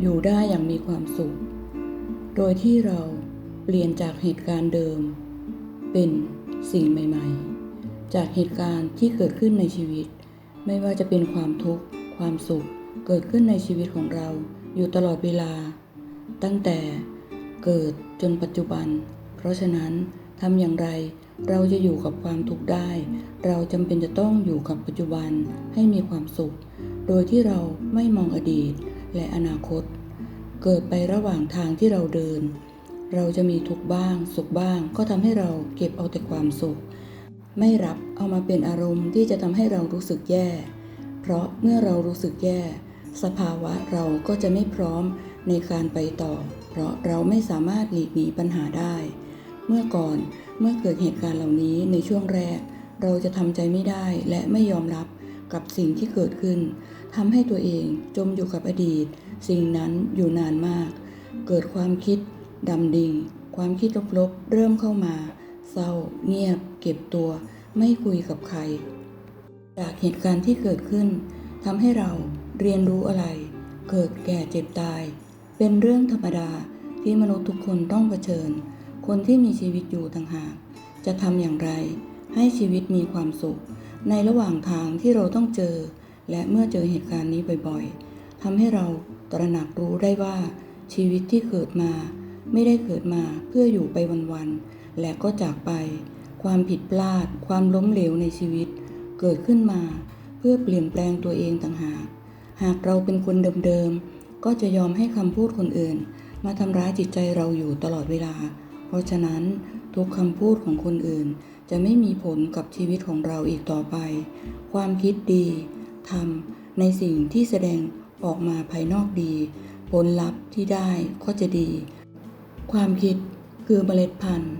อยู่ได้อย่างมีความสุข โดยที่เราเปลี่ยนจากเหตุการณ์เดิม เป็นสิ่งใหม่ ๆ จากเหตุการณ์ที่เกิดขึ้นในชีวิต ไม่ว่าจะเป็นความทุกข์ ความสุขเกิดขึ้นในชีวิตของเราอยู่ตลอดเวลา ตั้งแต่เกิดจนปัจจุบัน เพราะฉะนั้นทำอย่างไรเราจะอยู่กับความทุกข์ได้ เราจำเป็นจะต้องอยู่กับปัจจุบันให้มีความสุข โดยที่เราไม่มองอดีต และอนาคต เกิดไประหว่างทางที่เราเดิน เราจะมีทุกบ้าง สุขบ้าง ก็ทำให้เราเก็บเอาแต่ความสุข ไม่รับเอามาเป็นอารมณ์ที่จะทำให้เรารู้สึกแย่ เพราะเมื่อเรารู้สึกแย่ สภาวะเราก็จะไม่พร้อมในการไปต่อ เพราะเราไม่สามารถหลีกหนีปัญหาได้ เมื่อก่อนเมื่อเกิดเหตุการณ์เหล่านี้ในช่วงแรก เราจะทำใจไม่ได้และไม่ยอมรับ กับสิ่งที่เกิดขึ้นทำให้ตัวเองจมอยู่กับอดีต สิ่งนั้นอยู่นานมาก เกิดความคิดดำดิ่ง ความคิดลบๆเริ่มเข้ามา เศร้า เงียบ เก็บตัว ไม่คุยกับใคร จากเหตุการณ์ที่เกิดขึ้นทำให้เราเรียนรู้อะไร เกิดแก่เจ็บตาย เป็นเรื่องธรรมดาที่มนุษย์ทุกคนต้องเผชิญ คนที่มีชีวิตอยู่ต่างหาก จะทำอย่างไร ให้ชีวิตมีความสุข ในระหว่างทางที่เราต้องเจอ และเมื่อเจอเหตุการณ์นี้บ่อยๆทำให้เราตระหนักรู้ได้ว่าชีวิตที่เกิดมา ไม่ได้เกิดมาเพื่ออยู่ไปวันๆและก็จากไป ความผิดพลาด ความล้มเหลวในชีวิต เกิดขึ้นมา เพื่อเปลี่ยนแปลงตัวเองต่างหาก หากเราเป็นคนเดิมๆก็จะยอมให้คำพูดคนอื่น มาทำร้ายจิตใจเราอยู่ตลอดเวลา เพราะฉะนั้นทุกคำพูดของคนอื่นจะไม่มีผลกับชีวิตของเราอีกต่อไป ความคิดดีทำในสิ่งที่แสดงออกมาภายนอกดี ผลลัพธ์ที่ได้ก็จะดี ความคิดคือเมล็ดพันธุ์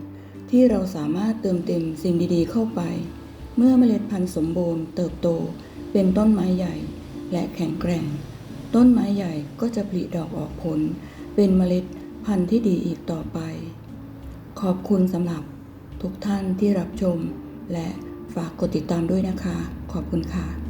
ที่เราสามารถเติมเต็มสิ่งดีๆเข้าไป เมื่อเมล็ดพันธุ์สมบูรณ์เติบโตเป็นต้นไม้ใหญ่และแข็งแกร่ง ต้นไม้ใหญ่ก็จะผลิดอกออกผล เป็นเมล็ดพันธุ์ที่ดีอีกต่อไป ขอบคุณสำหรับทุกท่านที่รับชม และฝากกดติดตามด้วยนะคะ ขอบคุณค่ะ